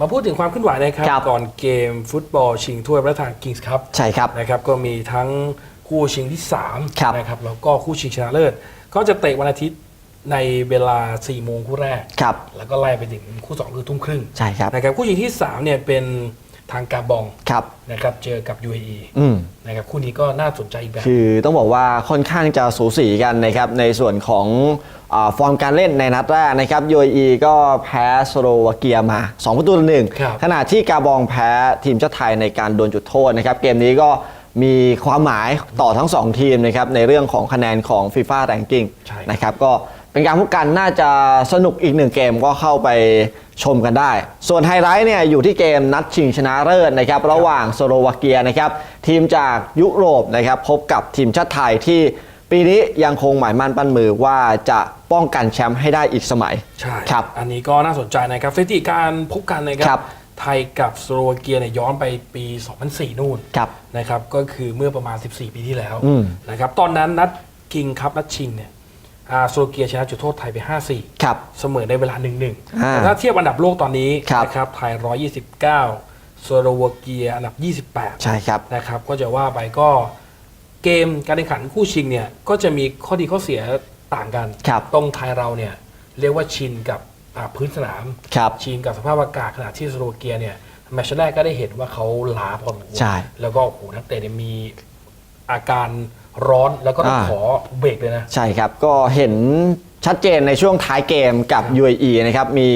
มาพูดถึงความเคลื่อนไหวนะครับครับก่อนเกมฟุตบอลชิงถ้วยพระราชทานคิงส์คัพใช่ครับนะครับ ก็มีทั้งคู่ชิงที่ครับ 3นะครับแล้วก็คู่ชิงชนะเลิศ ก็จะเตะวันอาทิตย์ในเวลา4โมงคู่แรก ครับ แล้วก็ไล่ไปถึงคู่2คือทุ่มครึ่งใช่ครับ นะครับคู่ชิงที่3เนี่ยเป็น ทางกาบองครับ นะครับเจอกับ UAE อืม นะครับคู่นี้ก็น่าสนใจอีกแบบ คือต้องบอกว่าค่อนข้างจะสูสีกันนะครับในส่วนของอาฟอร์มการเล่นในนัดแรกนะครับ UAE ก็แพ้สโลวาเกียมา 2 ประตูต่อหนึ่งครับ ขณะที่กาบองแพ้ทีมชาติไทยในการดวลจุดโทษนะครับเกมนี้ก็มีความหมายต่อทั้ง 2 ทีมนะครับในเรื่องของคะแนนของ FIFA Ranking ใช่ นะครับก็ เป็นการพบกันน่าจะสนุกอีกหนึ่งเกมก็เข้าไปชมกันได้ ส่วนไฮไลท์เนี่ยอยู่ที่เกมนัดชิงชนะเลิศนะครับระหว่างสโลวาเกียนะครับทีมจากยุโรปนะครับพบกับทีมชาติไทยที่ปีนี้ยังคงหมายมั่นปั้นมือว่าจะป้องกันแชมป์ให้ได้อีกสมัยใช่ครับ อันนี้ก็น่าสนใจนะครับสถิติการพบกันนะคครัรับ บ ไทยกับสโลวาเกียเนี่ยย้อนไปปี 2004 นู่นครับนะครับ ก็คือเมื่อประมาณ 14 ปีที่แล้วอืม นะครับ ตอนนั้นนัดกิงครับนัดชิงเนี่ย อ่าสโลวาเกียชนะจุดโทษไทยไป 5-4 ครับ เสมอในเวลา 1-1 อ่าแต่ถ้าเทียบอันดับโลกตอนนี้ครับ นะครับไทย 129สโลวาเกียอันดับ 28 ใช่ครับ นะครับก็จะว่าไปก็เกมการแข่งขันคู่ชิงเนี่ยก็จะมีข้อดีข้อเสียต่างกันครับ ตรงไทยเราเนี่ยเรียกว่าชินกับอ่าพื้นสนาม ครับ ชินกับสภาพอากาศขณะที่สโลวาเกียเนี่ยแมตช์แรกก็ได้เห็นว่าเขาล้าพอสมควรใช่แล้วก็โอ้โหนักเตะเนี่ยมีอาการ ร้อนแล้วก็ต้องอ่า ขอเบรกเลยนะ ใช่ครับ ก็เห็นชัดเจนในช่วงท้ายเกมกับ UAE นะครับ มี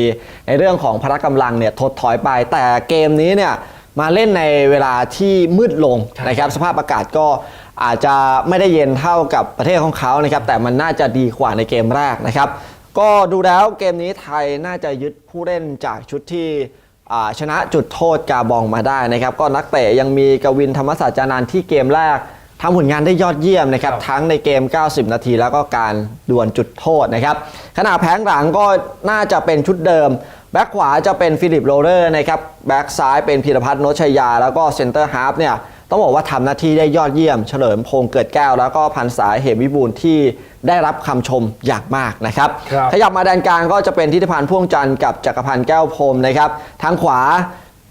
ในเรื่องของพละกำลังเนี่ยถดถอยไป แต่เกมนี้เนี่ยมาเล่นในเวลาที่มืดลงใช่ นะครับ สภาพอากาศก็อาจจะไม่ได้เย็นเท่ากับประเทศของเขานะครับ แต่มันน่าจะดีกว่าในเกมแรกนะครับ ก็ดูแล้วเกมนี้ไทยน่าจะยึดผู้เล่นจากชุดที่อ่าชนะจุดโทษกาบองมาได้นะครับ ก็นักเตะยังมีกวินธรรมศาสตร์จานันท์ที่เกมแรก ทำผลงานได้ยอดเยี่ยมนะครับครับทั้งในเกม 90 นาที แล้วก็การดวลจุดโทษนะครับขณะแผงหลังก็น่าจะเป็นชุดเดิม แบ็คขวาจะเป็นฟิลิปโรเลอร์นะครับแบ็คซ้ายเป็นพีรพัฒน์โนชชัยยา แล้วก็เซนเตอร์ฮาร์ฟเนี่ยต้องบอกว่าทำหน้าที่ได้ยอดเยี่ยม เฉลิมพงษ์เกิดแก้ว แล้วก็พันสายเหมวิบูลย์ที่ได้รับคำชมอย่างมากนะครับครับ ขยับมาแดนกลางก็จะเป็นทิติพันธ์พ่วงจันทร์กับจักรพันธ์แก้วพรหมนะครับ ทางขวา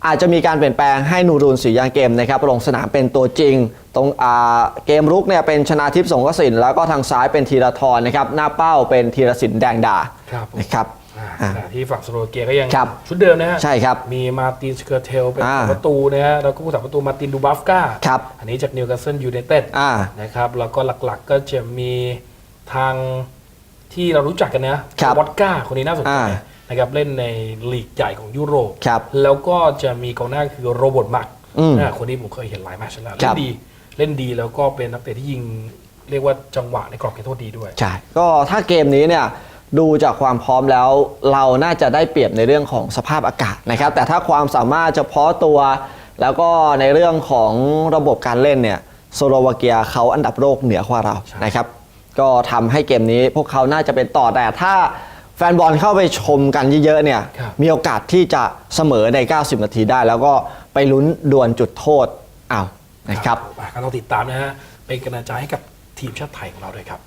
อาจจะมีการเปลี่ยนแปลงให้นูรูนศรียางเกมนะครับลงสนามเป็นตัวจริง ตรงอ่าเกมรุกเนี่ยเป็นชนาทิพย์สงกสินแล้วก็ทางซ้ายเป็นธีรทรนะครับหน้าเป้าเป็นธีรศิลป์แดงดาครับผม นะครับอ่าอ่าขณะที่ฝั่งสโลวาเกียก็ยังครับชุดเดิมนะฮะใช่ครับมีมาร์ตินสเคอร์เทลเป็นอ่าประตูนะฮะแล้วก็ผู้สาประตูมาร์ตินดูบัฟกาครับอันนี้จากนิวคาสเซิลยูไนเต็ดอ่านะครับแล้วก็หลักๆก็จะมีทางที่เรารู้จักกันนะครับวอดก้าคนนี้น่าสนใจอ่า นะครับเล่นในลีกใหญ่ของยุโรป ครับแล้วก็จะมีกองหน้าคือโรเบอร์ตมักอืมนะคนนี้ผมเคยเห็นหลายแมตช์แล้วคเล่รับ นดีเล่นดีแล้วก็เป็นนักเตะที่ยิง เรียกว่าจังหวะในกรอบเขตโทษดีด้วย ใช่ก็ถ้าเกมนี้เนี่ยดูจากความพร้อมแล้ว เราน่าจะได้เปรียบในเรื่องของสภาพอากาศนะครับ แต่ถ้าความสามารถเฉพาะตัว แล้วก็ในเรื่องของระบบการเล่นเนี่ยสโลวาเกียเขาอันดับโลกเหนือกว่าเราใช่นะครับ ก็ทำให้เกมนี้พวกเขาน่าจะเป็นต่อแต่ถ้า แฟนบอลเข้าไปชมกันเยอะๆเนี่ยครับมีโอกาสที่จะเสมอใน 90 นาทีได้ แล้วก็ไปลุ้นดวลจุดโทษอ้าวนะครับ อะก็ต้องติดตามนะฮะ เป็นกำลังใจให้กับทีมชาติไทยของเราด้วยครับ